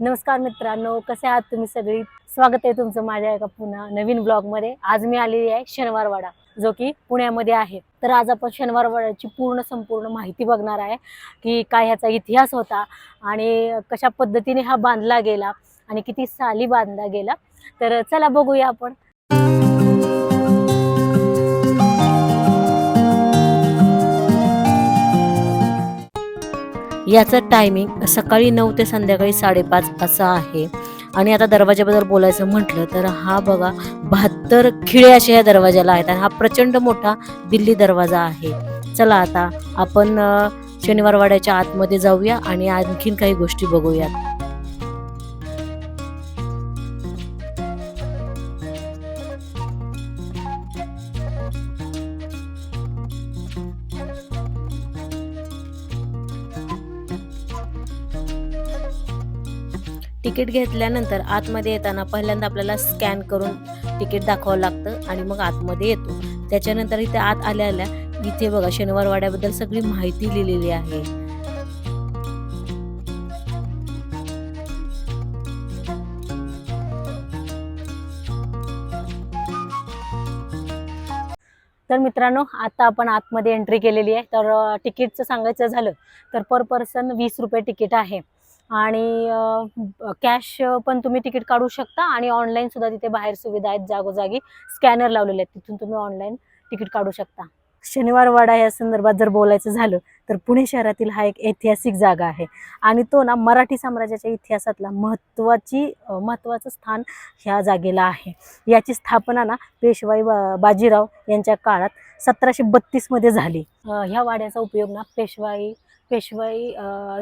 नमस्कार मित्रांनो कसे आहात तुम्ही सगळी? स्वागत आहे तुमचं माझ्या एका पुन्हा नवीन ब्लॉगमध्ये. आज मी आलेली आहे शनिवारवाडा जो की पुण्यामध्ये आहे. तर आज आपण शनिवारवाड्याची पूर्ण संपूर्ण माहिती बघणार आहे की काय ह्याचा इतिहास होता आणि कशा पद्धतीने हा बांधला गेला आणि किती साली बांधला गेला. तर चला बघूया आपण. याचं टायमिंग सकाळी नऊ ते संध्याकाळी साडेपाच असं आहे. आणि आता दरवाजाबद्दल बोलायचं म्हटलं तर हा बघा बहात्तर खिळे असे या दरवाजाला आहेत आणि हा प्रचंड मोठा दिल्ली दरवाजा आहे. चला आता आपण शनिवारवाड्याच्या आतमध्ये जाऊया आणि आणखीन काही गोष्टी बघूयात. तिकीट घेतल्यानंतर आतमध्ये येताना पहिल्यांदा आपल्याला स्कॅन करून तिकीट दाखवावं लागतं आणि मग आतमध्ये येतो. त्याच्यानंतर इथे आत आल्या आल्या इथे बघा शनिवार वाड्याबद्दल सगळी माहिती लिहिलेली आहे. तर मित्रांनो आता आपण आतमध्ये एंट्री केलेली आहे. तर तिकीटचं सांगायचं झालं तर पर पर्सन वीस रुपये तिकीट आहे. आणि कॅश पण तुम्ही तिकीट काढू शकता आणि ऑनलाईन सुद्धा तिथे बाहेर सुविधा आहेत जागोजागी. स्कॅनर लावलेले आहेत तिथून तुम्ही ऑनलाईन तिकीट काढू शकता. शनिवार वाडा या संदर्भात जर बोलायचं झालं तर पुणे शहरातील हा एक ऐतिहासिक जागा आहे. आणि तो ना मराठी साम्राज्याच्या इतिहासातला महत्त्वाची महत्त्वाचं स्थान ह्या जागेला आहे. याची स्थापना ना पेशवाई बा बाजीराव यांच्या काळात सतराशे बत्तीसमध्ये झाली. ह्या वाड्याचा उपयोग ना पेशवाई पेशवाई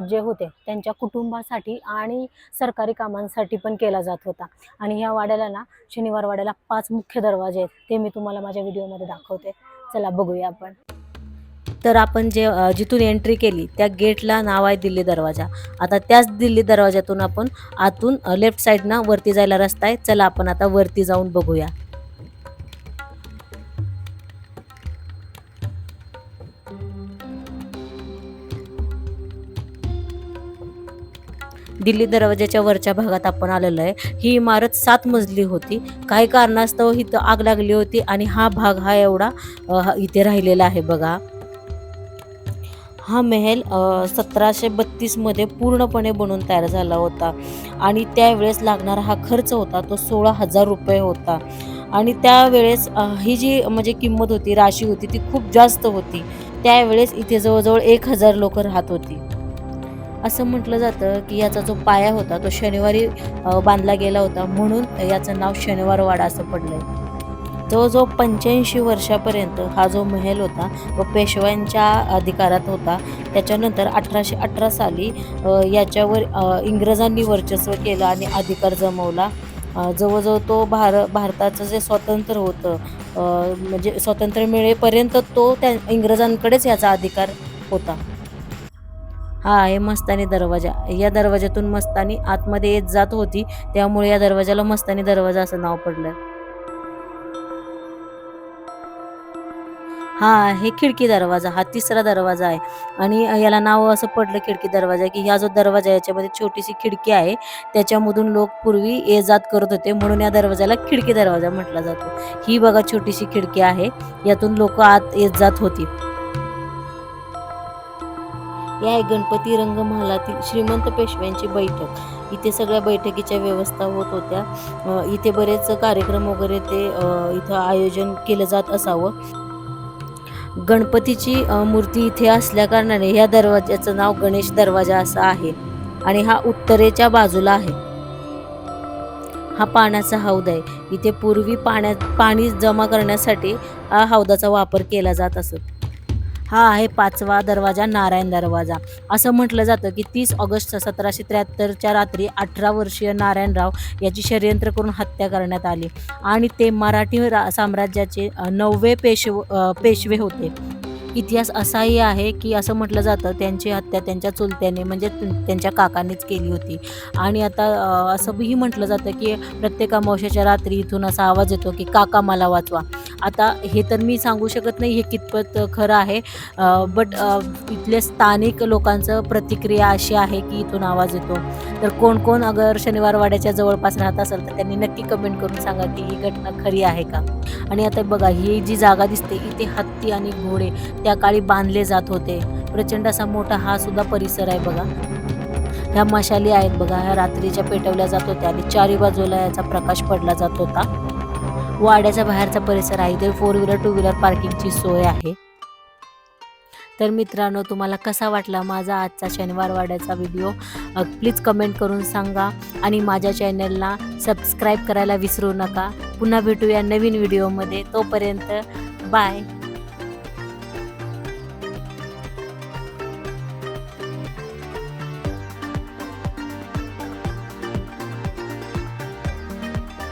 जे होते त्यांच्या कुटुंबासाठी आणि सरकारी कामांसाठी पण केला जात होता. आणि ह्या वाड्याला ना शनिवार वाड्याला पाच मुख्य दरवाजे आहेत ते मी तुम्हाला माझ्या व्हिडिओमध्ये दाखवते. चला बघूया आपण. तर आपण जे जिथून एंट्री केली त्या गेटला नाव आहे दिल्ली दरवाजा. आता त्याच दिल्ली दरवाजातून आपण आतून लेफ्ट साईडनं वरती जायला रस्ता आहे. चला आपण आता वरती जाऊन बघूया. दिल्ली दरवाजाच्या वरच्या भागात आपण आलेलो आहे. ही इमारत सात मजली होती. काही कारणास्तव इथं आग लागली होती आणि हा भाग हा एवढा इथे राहिलेला आहे बघा. हा मेहेल सतराशे बत्तीसमध्ये पूर्णपणे बनून तयार झाला होता. आणि त्यावेळेस लागणारा हा खर्च होता तो सोळा हजार रुपये होता. आणि त्यावेळेस ही जी म्हणजे किंमत होती राशी होती ती खूप जास्त होती. त्यावेळेस इथे जवळजवळ एक हजार लोक राहत होती. असं म्हटलं जातं की याचा जो पाया होता तो शनिवारी बांधला गेला होता. म्हणून याचं नाव शनिवारवाडा असं पडलं आहे जवळजवळ पंच्याऐंशी वर्षापर्यंत हा जो महल होता तो पेशव्यांच्या अधिकारात होता. त्याच्यानंतर अठराशे अठरा साली याच्यावर इंग्रजांनी वर्चस्व केलं आणि अधिकार जमवला. जवळजवळ तो भार भारताचं जे स्वातंत्र्य होतं म्हणजे स्वातंत्र्य मिळेपर्यंत तो त्या इंग्रजांकडेच याचा अधिकार होता. हा आहे मस्तानी दरवाजा. या दरवाजातून मस्तानी आतमध्ये येत जात होती त्यामुळे या दरवाजाला मस्तानी दरवाजा असं नाव पडलं. हा हे खिडकी दरवाजा हा तिसरा दरवाजा आहे. आणि याला नाव असं पडलं खिडकी दरवाजा की हा जो दरवाजा आहे याच्यामध्ये छोटीशी खिडकी आहे. त्याच्यामधून लोक पूर्वी ये जात करत होते म्हणून या दरवाजाला खिडकी दरवाजा म्हटला जातो. ही बघा छोटीशी खिडकी आहे. यातून लोक आत येत जात होती. या आहे गणपती रंगमहालातील श्रीमंत पेशव्यांची बैठक. इथे सगळ्या बैठकीच्या व्यवस्था होत होत्या. इथे बरेच कार्यक्रम वगैरे ते इथं आयोजन केलं जात असावं. गणपतीची मूर्ती इथे असल्या कारणाने या दरवाज्याचं नाव गणेश दरवाजा असं आहे आणि हा उत्तरेच्या बाजूला आहे. हा पाण्याचा हौद आहे. इथे पूर्वी पाण्यात पाणी जमा करण्यासाठी हा हौदाचा वापर केला जात असत. हा आहे पाचवा दरवाजा नारायण दरवाजा. असं म्हटलं जातं की तीस ऑगस्ट सतराशे त्र्याहत्तरच्या रात्री अठरा वर्षीय नारायणराव याची षडयंत्र करून हत्या करण्यात आली. आणि ते मराठी रा साम्राज्याचे नववे पेशव पेशवे होते. इतिहास असाही आहे की असं म्हटलं जातं त्यांची हत्या त्यांच्या चुलत्याने म्हणजे त्यांच्या काकांनीच केली होती. आणि आता असंही म्हटलं जातं की प्रत्येक अमावश्याच्या रात्री इथून असा आवाज येतो की काका मला वाचवा. आता हे तर मी सांगू शकत नाही हे कितपत खरं आहे. बट इथले स्थानिक लोकांचं प्रतिक्रिया अशी आहे की इथून आवाज येतो. तर कोण कोण अगर शनिवार वाड्याच्या जवळपास राहत असेल तर त्यांनी नक्की कमेंट करून सांगा की ही घटना खरी आहे का? आणि आता बघा ही जी जागा दिसते इथे हत्ती आणि घोडे त्या काळी बांधले जात होते. प्रचंड असा मोठा हा सुद्धा परिसर आहे बघा. ह्या मशाली आहेत बघा ह्या रात्रीच्या पेटवल्या जात होत्या आणि चारी बाजूला याचा प्रकाश पडला जात होता. वाड्याच्या बाहेरचा परिसर आहे. इथे फोर व्हीलर टू व्हीलर पार्किंगची सोय आहे. तर मित्रांनो तुम्हाला कसा वाटला माझा आजचा शनिवार वाड्याचा व्हिडिओ प्लीज कमेंट करून सांगा. आणि माझ्या चॅनलला सबस्क्राईब करायला विसरू नका. पुन्हा भेटूया नवीन व्हिडिओमध्ये तोपर्यंत बाय